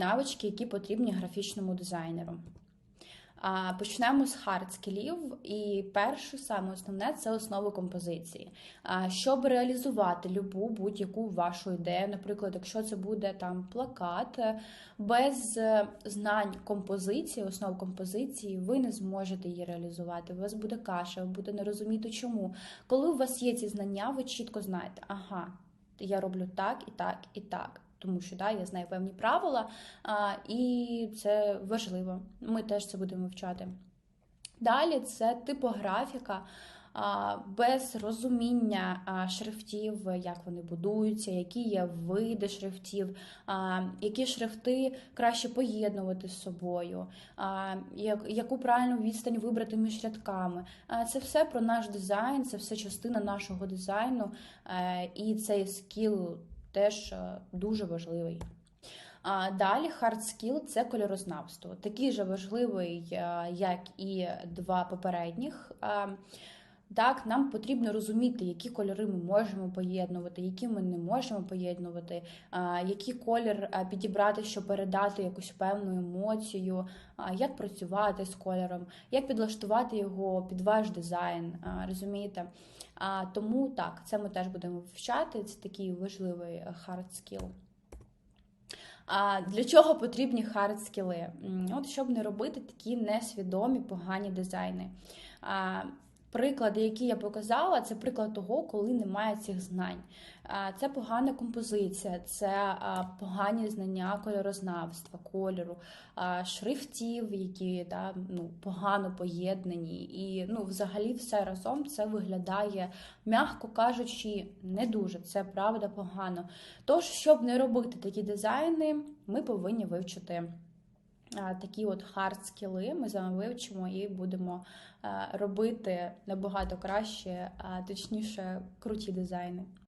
навички, які потрібні графічному дизайнеру. Почнемо з хард-скілів. І перше, саме основне це основи композиції. Щоб реалізувати любу будь-яку вашу ідею, наприклад, якщо це буде там плакат, без знань композиції, основ композиції, ви не зможете її реалізувати. У вас буде каша, ви будете не розуміти, чому. Коли у вас є ці знання, ви чітко знаєте, ага, я роблю так і так і так тому що да, я знаю певні правила, а, і це важливо. Ми теж це будемо вивчати. Далі це типографіка. Без розуміння шрифтів, як вони будуються, які є види шрифтів, які шрифти краще поєднувати з собою, яку правильну відстань вибрати між рядками. Це все про наш дизайн, це все частина нашого дизайну, е, і цей скіл теж е, дуже важливий. Далі hard skill – це кольорознавство. Такий же важливий, е, як і два попередніх. Так, нам потрібно розуміти, які кольори ми можемо поєднувати, які ми не можемо поєднувати, який колір підібрати, щоб передати якусь певну емоцію, як працювати з кольором, як підлаштувати його під ваш дизайн. Розумієте? Тому так, це ми теж будемо вивчати. Це такий важливий е, hard skill. А для чого потрібні hard скіли? От щоб не робити такі несвідомі погані дизайни. Приклади, які я показала, це приклад того, коли немає цих знань. Це погана композиція, це погані знання кольорознавства, кольору, шрифтів, які да, ну, погано поєднані. І ну, взагалі все разом це виглядає, м'яко кажучи, не дуже. Це правда погано. Тож, щоб не робити такі дизайни, ми повинні вивчити такі от хард скіли. Ми з вами вивчимо і будемо робити набагато краще, точніше, круті дизайни.